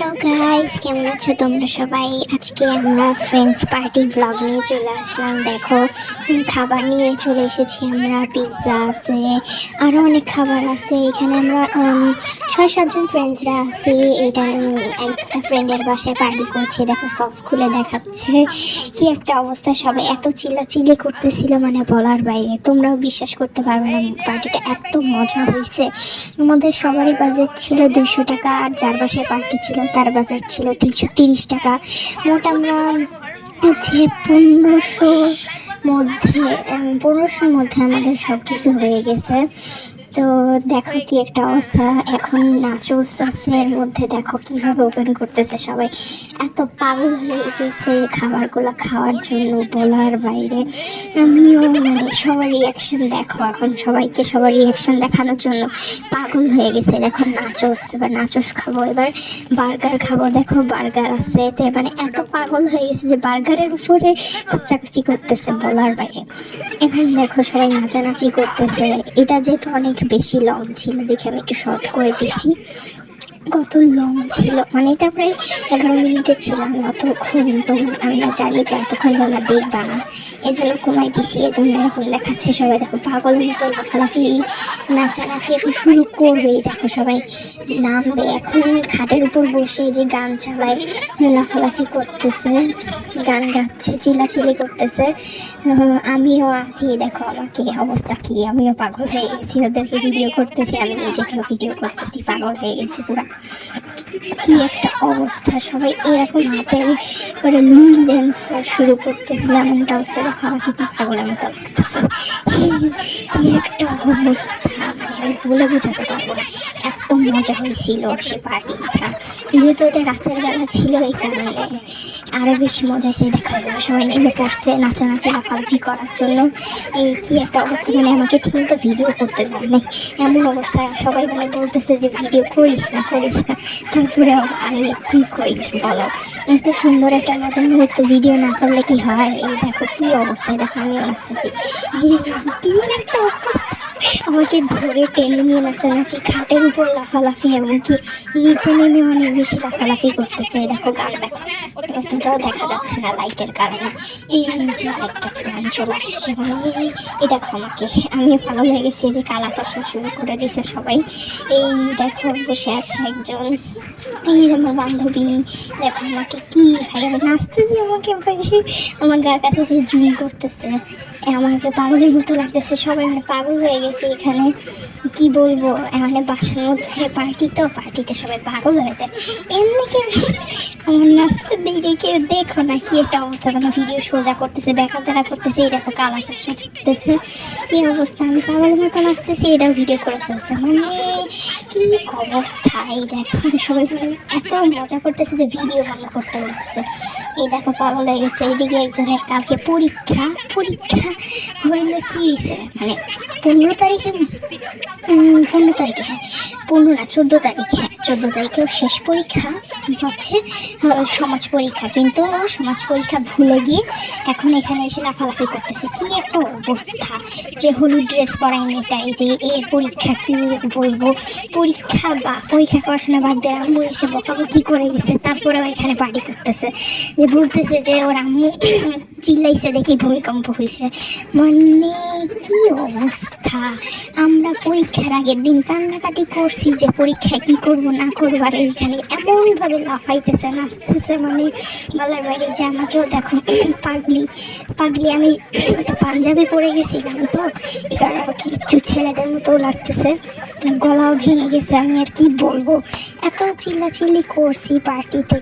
Okay. Guys কেমন আছো তোমরা সবাই? আজকে আমরা ফ্রেন্ডস পার্টি ব্লগ নিয়ে চলে আসলাম। দেখো খাবার নিয়ে চলে এসেছি আমরা পিৎজা আছে আরও অনেক খাবার আছে। এখানে আমরা ছয় সাতজন ফ্রেন্ডসরা আছি। এটা একটা ফ্রেন্ডের বাসায় পার্টি করছে। দেখো সস খুলে দেখাচ্ছে। কি একটা অবস্থা, সবাই এত চিল্লাচিল্লি করতেছিল মানে বলার বাইরে। তোমরাও বিশ্বাস করতে পারবে না পার্টিটা এত মজা হয়েছে। আমাদের সবারই বাজেট ছিল দুশো টাকা, আর যার বাসায় পার্টি ছিল তার বাজেট ছিল তিনশো তিরিশ টাকা। মোটামুটি হচ্ছে পনেরোশো মধ্যে পনেরোশোর মধ্যে আমাদের সব কিছু হয়ে গেছে। তো দেখো কি একটা অবস্থা। এখন আছে এর মধ্যে দেখো কীভাবে ওপেন করতেছে সবাই। এত পাগল হয়ে গেছে খাবারগুলো খাওয়ার জন্য বলার বাইরে। আমিও মানে সবার রিয়াকশন দেখো এখন সবাইকে সবার রিয়াকশন দেখানোর জন্য পাগল হয়ে গেছে। দেখো নাচোস, এবার নাচোস খাব, এবার বার্গার খাব। দেখো বার্গার আছে, তো মানে এত পাগল হয়ে গেছে যে বার্গারের উপরে কাচাকাচি করতেছে বলার বাইরে। এখন দেখো সবাই নাচানাচি করতেছে। এটা যেহেতু অনেক বেশি লং ছিল দেখে আমি একটু শর্ট করে দিছি কত লং ছিল? মানে এটা প্রায় এগারো মিনিটের ছিল আমি অতক্ষণ তো আমি না জানি যে এতক্ষণ তোমরা দেখবা না। এই জন্য কমাই দিছি এই জন্য এরকম দেখাচ্ছে সবাই। দেখো পাগল মতো লাফালাফি, নাচানাচি এখন শুরু করবেই। দেখো সবাই নামবে এখন খাটের উপর বসে যে গান চালায়, লাফালাফি করতেছে, গান গাচ্ছে, চিল্লাচিল্লি করতেছে। আমিও আছি, দেখো আমাকে অবস্থা, কি? আমিও পাগল হয়ে গেছি, ওদেরকে ভিডিও করতেছি, আমি নিজেকেও ভিডিও করতেছি, পাগল হয়ে গেছি পুরা। কি একটা অবস্থা, সবাই এরকম হাতে করে লুঙ্গি ড্যান্স শুরু করতেছিলাম এমনটা অবস্থা, দেখো আমাকে কি পাগলের মতো কি একটা অবস্থা মানে বলে বোঝাতে পারব না, এত মজা হয়েছিল সে পার্টিটা। যেহেতু এটা রাতের বেলা ছিল এই কারণে আরও বেশি মজা হয়েছে, দেখা যাবে সবাই নেমে পড়ছে, নাচানাচি লাফালাফি করার জন্য। এই কি একটা অবস্থা মানে আমাকে ঠিক ভিডিও করতে দেয় নাই। এমন অবস্থায় সবাই মানে বলতেছে যে ভিডিও করিস না তারপরে আমি কি করি বলো? এত সুন্দর একটা মজার মুহূর্ত ভিডিও না করলে কি হয়? এই দেখো কি অবস্থায় দেখো আমি আসতেছি একটা অবস্থা? আমাকে ধরে টেনে নিয়ে নাচানাচি খাটের উপর লাফালাফি, এমনকি নিচে নেমে অনেক বেশি লাফালাফি করতেছে। দেখো গান দেখো। অতটাও দেখা যাচ্ছে না লাইটের কারণে। এই যে আরেকটা গান চলে আসছে মানে। এই দেখো আমাকে। আমি ভালো লেগেছে যে কালা চশমা শুরু করে দিয়েছে সবাই। এই দেখো বসে আছে একজন। এই আমার বান্ধবী। দেখো আমাকে কি ভাই আমি নাচতেছি আমাকে বেশি আমার গার কাছে সে জুম করতেছে। আমাকে পাগলের মতো লাগতেছে। সবাই মানে পাগল হয়ে গেছে। এখানে কি বলব মানে বাসার মধ্যে পার্টি তো পার্টিতে সবাই পাগল হয়ে যায়। এমনি কেউ আমার নাচতে দেখে কেউ দেখো না কি একটা অবস্থা। মানে ভিডিও সোজা করতেছে দেখা দেখা করতেছে, এই দেখো কালা চশমা করতেছে কি অবস্থা? আমি পাগলের মতো নাচতেছি এটাও ভিডিও করে ফেলছে। মানে কি অবস্থা? এই দেখো, সবাই এত মজা করতেছে যে ভিডিও ভালো করতে বলতেছে। এই দেখো পাগল হয়ে গেছে। এইদিকে একজনের কালকে পরীক্ষা। পরীক্ষা হইলে কি হয়েছে? মানে পনেরো তারিখে উম, পনেরো তারিখে হ্যাঁ পনেরো, চোদ্দ তারিখে। হ্যাঁ চোদ্দ তারিখেও শেষ পরীক্ষা হচ্ছে সমাজ পরীক্ষা। কিন্তু সমাজ পরীক্ষা ভুলে গিয়ে এখন এখানে এসে লাফালাফি করতেছে। কি একটা অবস্থা যে হলুদ ড্রেস পরাই মেয়েটাই যে এর পরীক্ষা কি বলব? পরীক্ষা বা পরীক্ষার পড়াশোনা বাদ দিয়ে আম্মু এসে বকাবকি করে গেছে তারপরেও এখানে পার্টি করতেছে। যে বলতেছে যে ওর আম্মু চিল্লাইছে দেখি ভূমিকম্প হয়েছে মানে কি অবস্থা? আমরা পরীক্ষার আগের দিন কান্নাকাটি করছি। যে পরীক্ষায় কি করব, না করব, আর এইখানে এমনভাবে লাফাইতেছে, নাচতেছে মানে গলার বাইরে যে আমাকেও দেখো, পাগলি পাগলি, আমি একটা পাঞ্জাবি পরে গেছিলাম তো? এই কারণে কিছু ছেলেদের মতো লাগতেছে মানে গলাও ভেঙে গেছে, আমি আর কি বলব? এত চিল্লাচিল্লি করছি পার্টিতে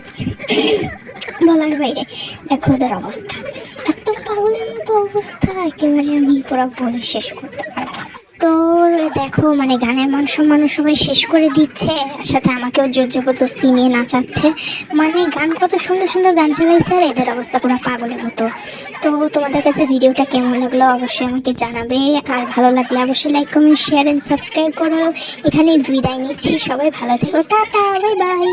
বলার বাইরে। দেখো ওদের অবস্থা, এত পাগলের মতো অবস্থা, একেবারে আমি পুরো বলে শেষ করতে পারব তো দেখো মানে গানের মান সম্মান সবাই শেষ করে দিচ্ছে সাথে আমাকেও জোর জবরদস্তি নিয়ে নাচাচ্ছে। মানে গান কত সুন্দর সুন্দর গান চালাইছে আর এদের অবস্থা পুরো পাগলের মতো। তো তোমাদের কাছে ভিডিওটা কেমন লাগল অবশ্যই আমাকে জানাবে, আর ভালো লাগলে অবশ্যই like comment share and subscribe করো। এখানে বিদায় নিচ্ছি, সবাই ভালো থেকো, টাটা বাই বাই